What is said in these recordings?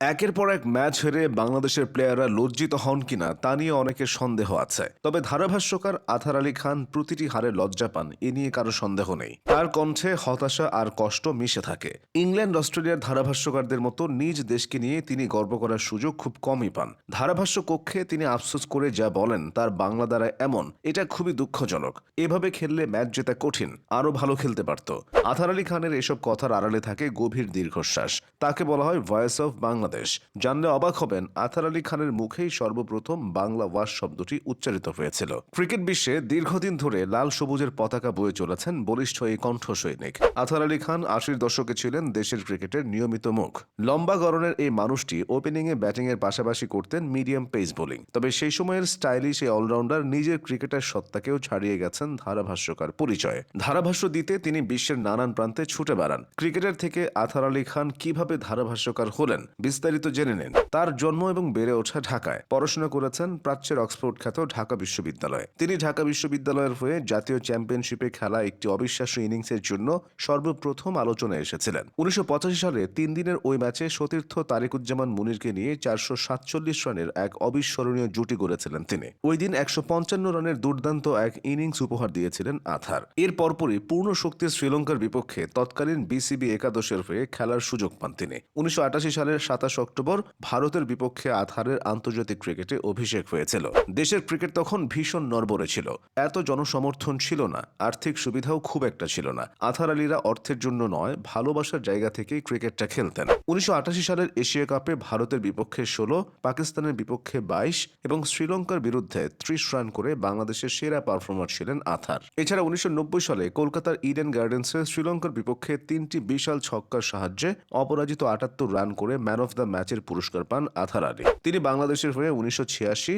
একের পর এক ম্যাচ হেরে বাংলাদেশের প্লেয়াররা লজ্জিত হন কিনা তা নিয়ে অনেকের সন্দেহ আছে। তবে ধারাভাষ্যকার আথার আলী খান প্রতিটি হারে লজ্জা পান, এ নিয়ে কারও সন্দেহ নেই। তার কণ্ঠে হতাশা আর কষ্ট মিশে থাকে। ইংল্যান্ড, অস্ট্রেলিয়ার ধারাভাষ্যকারদের মতো নিজ দেশকে নিয়ে তিনি গর্ব করার সুযোগ খুব কমই পান। ধারাভাষ্য কক্ষে তিনি আফসোস করে যা বলেন, তার বাংলা দ্বারা এমন, এটা খুবই দুঃখজনক। এভাবে খেললে ম্যাচ জেতা কঠিন, আরও ভালো খেলতে পারত। আথার আলী খানের এসব কথার আড়ালে থাকে গভীর দীর্ঘশ্বাস। তাকে বলা হয় ভয়েস অফ বাংলাদেশ। জানলে অবাক হবেন আথার আলী খানের মুখেই সর্বপ্রথম বাংলা ওয়াশ শব্দটি উচ্চারিত হয়েছিল। ক্রিকেট বিশ্বে দীর্ঘদিন ধরে লাল সবুজের পতাকা বয়ে চলেছেন বলিষ্ঠ এই কণ্ঠ সৈনিক আথার আলী খান আশির দশকে ছিলেন দেশের ক্রিকেটের নিয়মিত মুখ। লম্বা গড়নের এই মানুষটি ওপেনিংয়ে ব্যাটিংয়ের পাশাপাশি করতেন মিডিয়াম পেস বোলিং। তবে সেই সময়ের স্টাইলিশ এই অলরাউন্ডার নিজের ক্রিকেটের সত্তাকেও ছাড়িয়ে গেছেন ধারাভাষ্যকার পরিচয়ে। ধারাভাষ্য দিতে তিনি বিশ্বের নানান প্রান্তে ছুটে বেড়ান। ক্রিকেটার থেকে আথার আলী খান কীভাবে ধারাভাষ্যকার হলেন বিস্তারিত জেনে নিন। তার জন্ম এবং বেড়ে ওঠা ঢাকায়। পড়াশোনা করেছেন প্রাচ্যের অক্সফোর্ড খ্যাত ঢাকা বিশ্ববিদ্যালয়ে। তিনি ঢাকা বিশ্ববিদ্যালয়ের হয়ে জাতীয় চ্যাম্পিয়নশিপে খেলা একটি অবিশ্বাস্য ইনিংসের জন্য সর্বপ্রথম আলোচনায় এসেছিলেন। উনিশশো পঁচাশি সালে তিন দিনের ওই ম্যাচে সতীর্থ তারিকুজ্জামান মুনিরকে নিয়ে চারশো সাতচল্লিশ রানের এক অবিস্মরণীয় জুটি গড়েছিলেন তিনি। ওই দিন একশো পঞ্চান্ন রানের দুর্দান্ত এক ইনিংস উপহার দিয়েছিলেন আথার। এর পরপরই পূর্ণ শক্তির শ্রীলঙ্কার বিপক্ষে তৎকালীন বিসিবি একাদশের হয়ে খেলার সুযোগ পান তিনি। উনিশশো আটাশি সালের সাতাশ অক্টোবর ভারতের বিপক্ষে আথারের আন্তর্জাতিক ক্রিকেটে অভিষেক হয়েছিল। দেশের ক্রিকেট তখন ভীষণ নড়বড়ে ছিল। এত জনসমর্থন ছিল না। আর্থিক সুবিধাও খুব একটা ছিল না। আথার আলীরা অর্থের জন্য নয়, ভালোবাসার জায়গা থেকেই ক্রিকেটটা খেলতেন। উনিশশো সালের এশিয়া কাপে ভারতের বিপক্ষে ষোলো, পাকিস্তানের বিপক্ষে বাইশ এবং শ্রীলঙ্কার বিরুদ্ধে ত্রিশ রান করে বাংলাদেশের সেরা পারফর্মার ছিলেন আথার এছাড়া উনিশশো নব্বই সালে কলকাতার ইডেন গার্ডেন্সে শ্রীলঙ্কার বিপক্ষে তিনটি বিশাল ছক্কার সাহায্যে অপরাজিত আটাত্তর রান করে ম্যান অফ দ্য ম্যাচের পুরস্কার পান আথার আলী। তিনি বাংলাদেশের হয়ে উনিশশো ছিয়াশি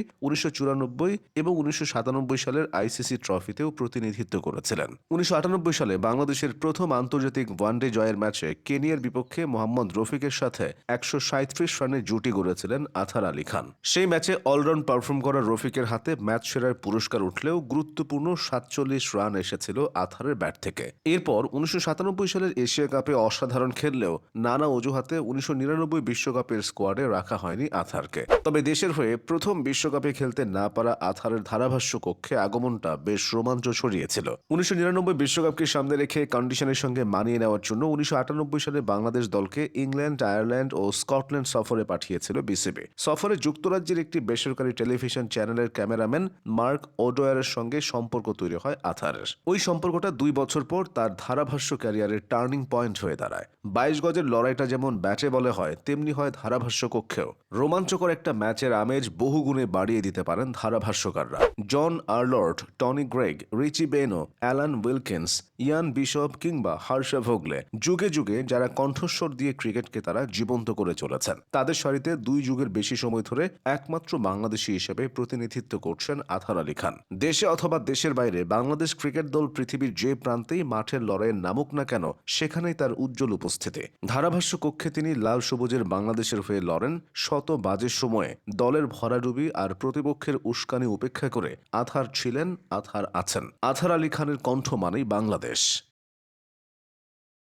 এবং উনিশশো সাতানব্বই সালের আইসিসি ট্রফিতেও প্রতিনিধিত্ব করেছিলেন। উনিশশো আটানব্বই সালে বাংলাদেশের প্রথম আন্তর্জাতিক ওয়ানডে জয়ের ম্যাচে কেনিয়ার বিপক্ষে মোহাম্মদ রফিকের সাথে একশো সাঁত্রিশ রানের জুটি গড়েছিলেন আথার আলী খান। সেই ম্যাচে অলরাউন্ড পারফর্ম করা রফিকের হাতে ম্যাচ সেরার পুরস্কার উঠলেও গুরুত্বপূর্ণ সাতচল্লিশ রান এসেছিল আথারের ব্যাট থেকে। এরপর উনিশশো সাতানব্বই সালের এশিয়া কাপে অসাধারণ খেললেও নানা অজুহাতে উনিশশো নিরানব্বই বিশ্বকাপের স্কোয়াডে রাখা হয়নি আথারকে। তবে দেশের হয়ে প্রথম বিশ্বকাপে খেলতে না পারা আথারের ধারাভাষ্য কক্ষে আগমনটা বেশ রোমাঞ্চ ছড়িয়েছিল। উনিশশো নিরানব্বই বিশ্বকাপকে সামনে রেখে কন্ডিশনের সঙ্গে মানিয়ে নেওয়ার জন্য উনিশশো আটানব্বই সালে বাংলাদেশ দলকে ইংল্যান্ড, আয়ারল্যান্ড ও স্কটল্যান্ড সফরে পাঠিয়েছিল বিসিবি। সফরে যুক্তরাজ্যের একটি বেসরকারি টেলিভিশন চ্যানেলের ক্যামেরাম্যান মার্ক ওডোয়ারের সঙ্গে সম্পর্ক তৈরি হয় আথারের। ওই সম্পর্কটা দুই বছর পর তার ধারাভাষ্য ক্যারিয়ারের টার্নিং পয়েন্ট হয়ে দাঁড়ায়। বাইশ গজের লড়াইটা যেমন ব্যাটে বলে হয়, তেমনি হয় ধারাভাষ্য কক্ষেও। রোমাঞ্চকর একটা ম্যাচের আমেজ বহুগুণে বাড়িয়ে দিতে পারেন ধারাভাষ্যকাররা। John Arlott Tony Greig, Richie Benaud, Alan Wilkins, Ian Bishop কিংবা হার্ষা ভোগলে যুগে যুগে যারা কণ্ঠস্বর দিয়ে ক্রিকেটকে তারা জীবন্ত করে চলেছেন। তাদের সারিতে দুই যুগের বেশি সময় ধরে একমাত্র বাংলাদেশি হিসেবে প্রতিনিধিত্ব করছেন আথার আলী খান। দেশে অথবা দেশের বাইরে বাংলাদেশ ক্রিকেট দল পৃথিবীর যে প্রান্তেই মাঠের লড়াইয়ের নামুক না কেন, সেখানেই তার উজ্জ্বল উপস্থিতি। ধারাভাষ্য কক্ষে তিনি লাল সবুজের বাংলাদেশের হয়ে লড়েন শত বাজের সময়ে। দলের ভরাডুবি আর প্রতিপক্ষের উস্কানি উপেক্ষা করে আথার ছিলেন আথার আছেন। আথার আলী খানের কণ্ঠ মানেই বাংলাদেশ।